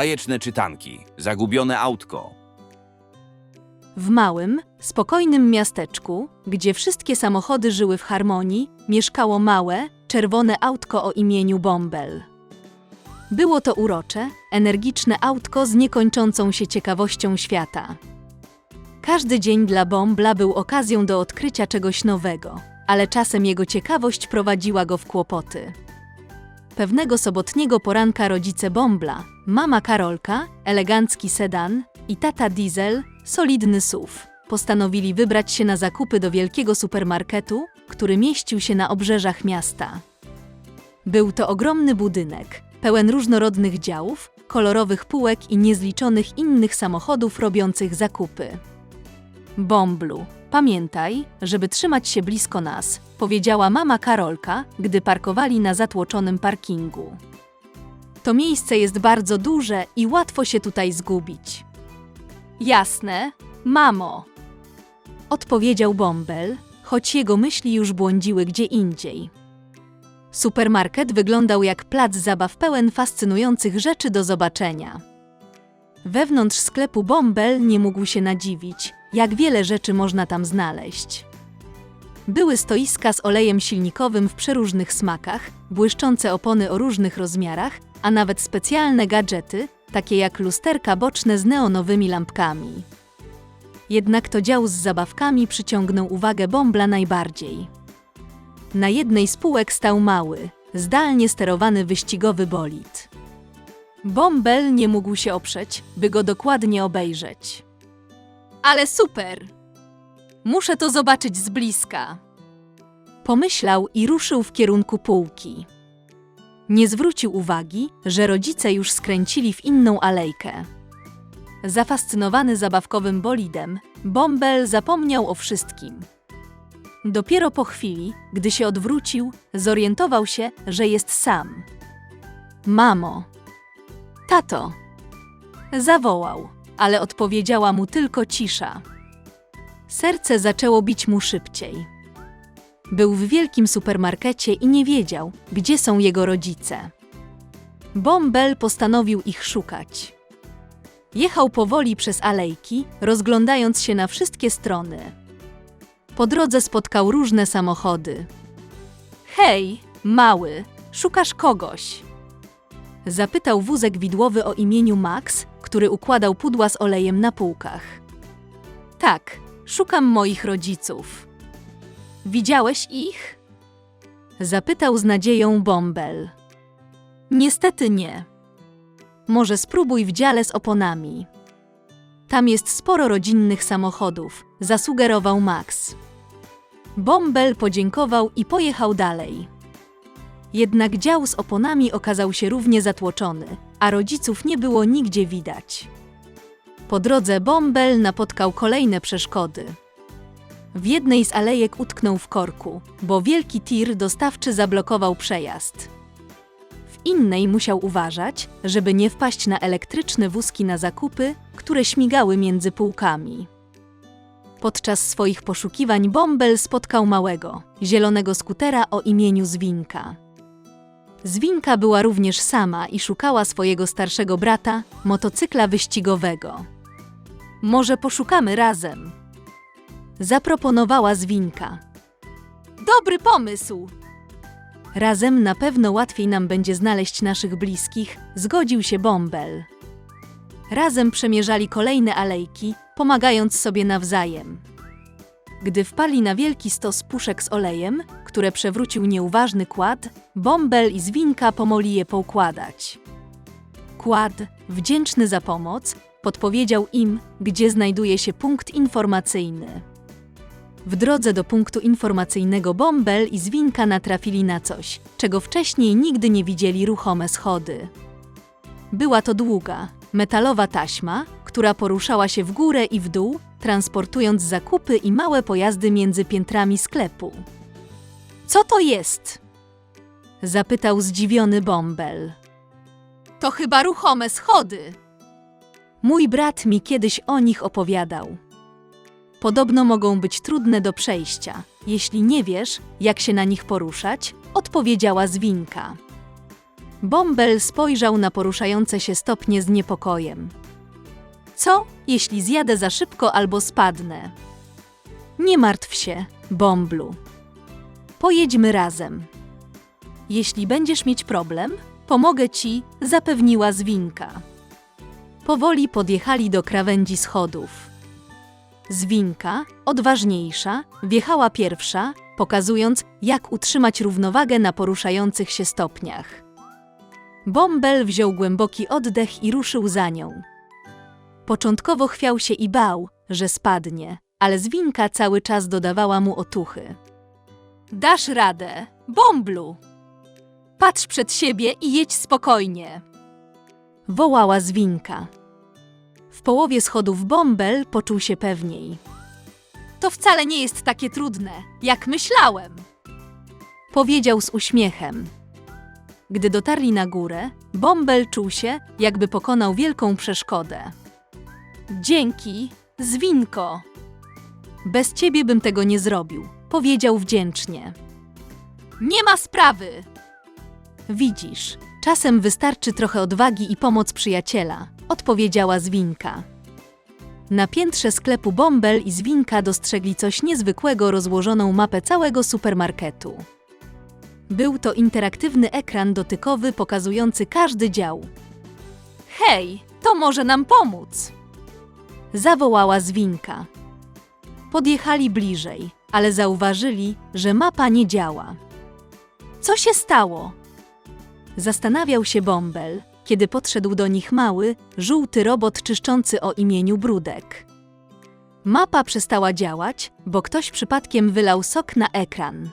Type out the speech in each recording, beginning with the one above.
Bajeczne czytanki. Zagubione autko. W małym, spokojnym miasteczku, gdzie wszystkie samochody żyły w harmonii, mieszkało małe, czerwone autko o imieniu Bombel. Było to urocze, energiczne autko z niekończącą się ciekawością świata. Każdy dzień dla Bombla był okazją do odkrycia czegoś nowego, ale czasem jego ciekawość prowadziła go w kłopoty. Pewnego sobotniego poranka rodzice Bombla, mama Karolka, elegancki sedan i tata Diesel, solidny SUV, postanowili wybrać się na zakupy do wielkiego supermarketu, który mieścił się na obrzeżach miasta. Był to ogromny budynek, pełen różnorodnych działów, kolorowych półek i niezliczonych innych samochodów robiących zakupy. Bomblu, pamiętaj, żeby trzymać się blisko nas, powiedziała mama Karolka, gdy parkowali na zatłoczonym parkingu. To miejsce jest bardzo duże i łatwo się tutaj zgubić. Jasne, mamo. Odpowiedział Bąbel, choć jego myśli już błądziły gdzie indziej. Supermarket wyglądał jak plac zabaw pełen fascynujących rzeczy do zobaczenia. Wewnątrz sklepu Bąbel nie mógł się nadziwić, jak wiele rzeczy można tam znaleźć. Były stoiska z olejem silnikowym w przeróżnych smakach, błyszczące opony o różnych rozmiarach, a nawet specjalne gadżety, takie jak lusterka boczne z neonowymi lampkami. Jednak to dział z zabawkami przyciągnął uwagę Bombla najbardziej. Na jednej z półek stał mały, zdalnie sterowany wyścigowy bolid. Bombel nie mógł się oprzeć, by go dokładnie obejrzeć. Ale super! Muszę to zobaczyć z bliska. Pomyślał i ruszył w kierunku półki. Nie zwrócił uwagi, że rodzice już skręcili w inną alejkę. Zafascynowany zabawkowym bolidem, Bombel zapomniał o wszystkim. Dopiero po chwili, gdy się odwrócił, zorientował się, że jest sam. Mamo! Tato! Zawołał, ale odpowiedziała mu tylko cisza. Serce zaczęło bić mu szybciej. Był w wielkim supermarkecie i nie wiedział, gdzie są jego rodzice. Bombel postanowił ich szukać. Jechał powoli przez alejki, rozglądając się na wszystkie strony. Po drodze spotkał różne samochody. Hej, mały, szukasz kogoś? Zapytał wózek widłowy o imieniu Max, który układał pudła z olejem na półkach. Tak, szukam moich rodziców. Widziałeś ich? Zapytał z nadzieją Bombel. Niestety nie. Może spróbuj w dziale z oponami. Tam jest sporo rodzinnych samochodów, zasugerował Max. Bombel podziękował i pojechał dalej. Jednak dział z oponami okazał się równie zatłoczony, a rodziców nie było nigdzie widać. Po drodze Bombel napotkał kolejne przeszkody. W jednej z alejek utknął w korku, bo wielki tir dostawczy zablokował przejazd. W innej musiał uważać, żeby nie wpaść na elektryczne wózki na zakupy, które śmigały między półkami. Podczas swoich poszukiwań Bombel spotkał małego, zielonego skutera o imieniu Zwinka. Zwinka była również sama i szukała swojego starszego brata, motocykla wyścigowego. Może poszukamy razem? Zaproponowała Zwinka. Dobry pomysł! Razem na pewno łatwiej nam będzie znaleźć naszych bliskich, zgodził się Bombel. Razem przemierzali kolejne alejki, pomagając sobie nawzajem. Gdy wpali na wielki stos puszek z olejem, które przewrócił nieuważny kład, Bombel i Zwinka pomogli je poukładać. Kład, wdzięczny za pomoc, podpowiedział im, gdzie znajduje się punkt informacyjny. W drodze do punktu informacyjnego Bombel i Zwinka natrafili na coś, czego wcześniej nigdy nie widzieli ruchome schody. Była to długa, metalowa taśma, która poruszała się w górę i w dół, transportując zakupy i małe pojazdy między piętrami sklepu. Co to jest? Zapytał zdziwiony Bombel. To chyba ruchome schody. Mój brat mi kiedyś o nich opowiadał. Podobno mogą być trudne do przejścia. Jeśli nie wiesz, jak się na nich poruszać, odpowiedziała Zwinka. Bąbel spojrzał na poruszające się stopnie z niepokojem. Co, jeśli zjadę za szybko albo spadnę? Nie martw się, Bąblu. Pojedźmy razem. Jeśli będziesz mieć problem, pomogę ci, zapewniła Zwinka. Powoli podjechali do krawędzi schodów. Zwinka, odważniejsza, wjechała pierwsza, pokazując, jak utrzymać równowagę na poruszających się stopniach. Bąbel wziął głęboki oddech i ruszył za nią. Początkowo chwiał się i bał, że spadnie, ale Zwinka cały czas dodawała mu otuchy. Dasz radę, Bąblu! Patrz przed siebie i jedź spokojnie! Wołała Zwinka. W połowie schodów Bąbel poczuł się pewniej. To wcale nie jest takie trudne, jak myślałem! Powiedział z uśmiechem. Gdy dotarli na górę, Bąbel czuł się, jakby pokonał wielką przeszkodę. Dzięki, Zwinko! Bez ciebie bym tego nie zrobił, powiedział wdzięcznie. Nie ma sprawy! Widzisz, czasem wystarczy trochę odwagi i pomoc przyjaciela, odpowiedziała Zwinka. Na piętrze sklepu Bąbel i Zwinka dostrzegli coś niezwykłego rozłożoną mapę całego supermarketu. Był to interaktywny ekran dotykowy pokazujący każdy dział. Hej, to może nam pomóc! Zawołała Zwinka. Podjechali bliżej, ale zauważyli, że mapa nie działa. Co się stało? Zastanawiał się Bąbel, kiedy podszedł do nich mały, żółty robot czyszczący o imieniu Brudek. Mapa przestała działać, bo ktoś przypadkiem wylał sok na ekran.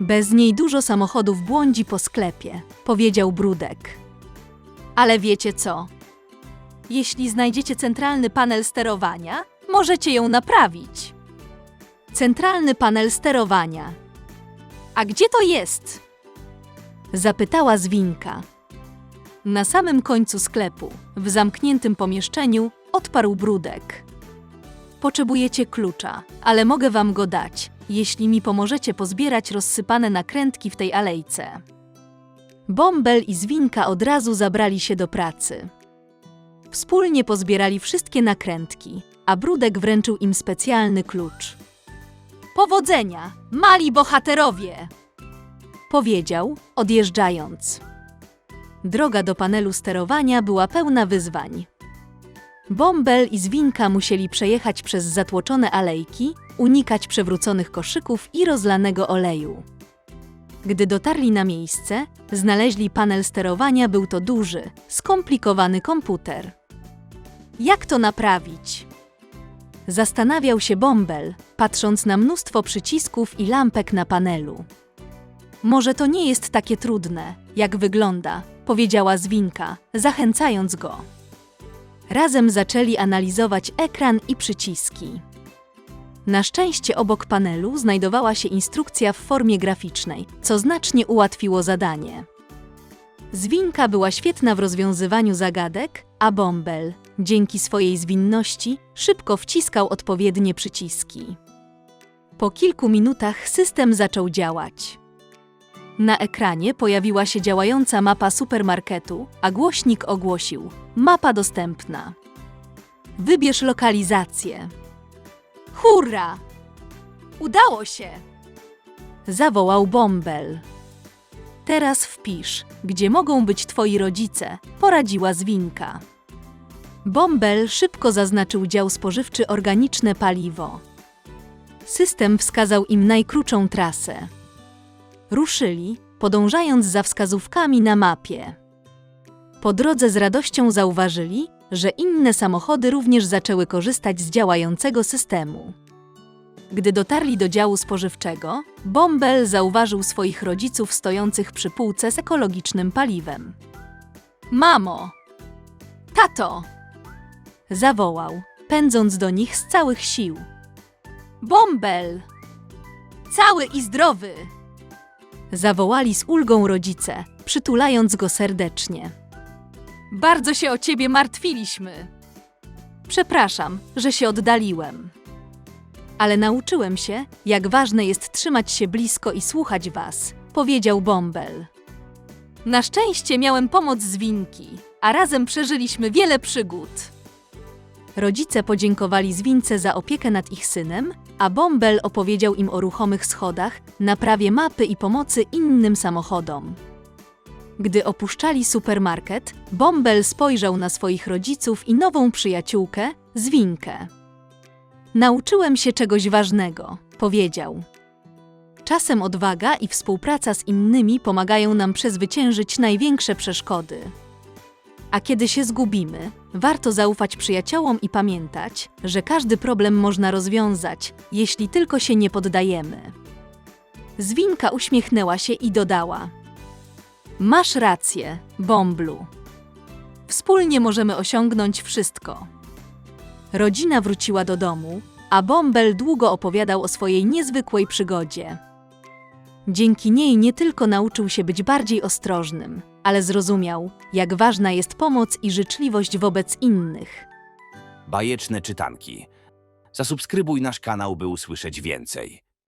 Bez niej dużo samochodów błądzi po sklepie, powiedział Brudek. Ale wiecie co? Jeśli znajdziecie centralny panel sterowania, możecie ją naprawić. Centralny panel sterowania. A gdzie to jest? Zapytała Zwinka. Na samym końcu sklepu, w zamkniętym pomieszczeniu, odparł Brudek. Potrzebujecie klucza, ale mogę wam go dać, jeśli mi pomożecie pozbierać rozsypane nakrętki w tej alejce. Bąbel i Zwinka od razu zabrali się do pracy. Wspólnie pozbierali wszystkie nakrętki, a Brudek wręczył im specjalny klucz. Powodzenia, mali bohaterowie! Powiedział, odjeżdżając. Droga do panelu sterowania była pełna wyzwań. Bąbel i Zwinka musieli przejechać przez zatłoczone alejki, unikać przewróconych koszyków i rozlanego oleju. Gdy dotarli na miejsce, znaleźli panel sterowania, był to duży, skomplikowany komputer. Jak to naprawić? Zastanawiał się Bąbel, patrząc na mnóstwo przycisków i lampek na panelu. Może to nie jest takie trudne, jak wygląda, powiedziała Zwinka, zachęcając go. Razem zaczęli analizować ekran i przyciski. Na szczęście obok panelu znajdowała się instrukcja w formie graficznej, co znacznie ułatwiło zadanie. Zwinka była świetna w rozwiązywaniu zagadek, a Bąbel, dzięki swojej zwinności, szybko wciskał odpowiednie przyciski. Po kilku minutach system zaczął działać. Na ekranie pojawiła się działająca mapa supermarketu, a głośnik ogłosił: Mapa dostępna. Wybierz lokalizację. Hurra! Udało się! Zawołał Bąbel. Teraz wpisz, gdzie mogą być twoi rodzice, poradziła Zwinka. Bąbel szybko zaznaczył dział spożywczy organiczne paliwo. System wskazał im najkrótszą trasę. Ruszyli, podążając za wskazówkami na mapie. Po drodze z radością zauważyli, że inne samochody również zaczęły korzystać z działającego systemu. Gdy dotarli do działu spożywczego, Bąbel zauważył swoich rodziców stojących przy półce z ekologicznym paliwem. Mamo! Tato! Zawołał, pędząc do nich z całych sił. Bąbel! Cały i zdrowy! Zawołali z ulgą rodzice, przytulając go serdecznie. Bardzo się o ciebie martwiliśmy. Przepraszam, że się oddaliłem. Ale nauczyłem się, jak ważne jest trzymać się blisko i słuchać was, powiedział Bąbel. Na szczęście miałem pomoc z Winki, a razem przeżyliśmy wiele przygód. Rodzice podziękowali Zwince za opiekę nad ich synem, a Bąbel opowiedział im o ruchomych schodach, naprawie mapy i pomocy innym samochodom. Gdy opuszczali supermarket, Bąbel spojrzał na swoich rodziców i nową przyjaciółkę, Zwinkę. Nauczyłem się czegoś ważnego, powiedział. Czasem odwaga i współpraca z innymi pomagają nam przezwyciężyć największe przeszkody. A kiedy się zgubimy, warto zaufać przyjaciołom i pamiętać, że każdy problem można rozwiązać, jeśli tylko się nie poddajemy. Zwinka uśmiechnęła się i dodała: Masz rację, Bąblu. Wspólnie możemy osiągnąć wszystko. Rodzina wróciła do domu, a Bąbel długo opowiadał o swojej niezwykłej przygodzie. Dzięki niej nie tylko nauczył się być bardziej ostrożnym, ale zrozumiał, jak ważna jest pomoc i życzliwość wobec innych. Bajeczne czytanki. Zasubskrybuj nasz kanał, by usłyszeć więcej.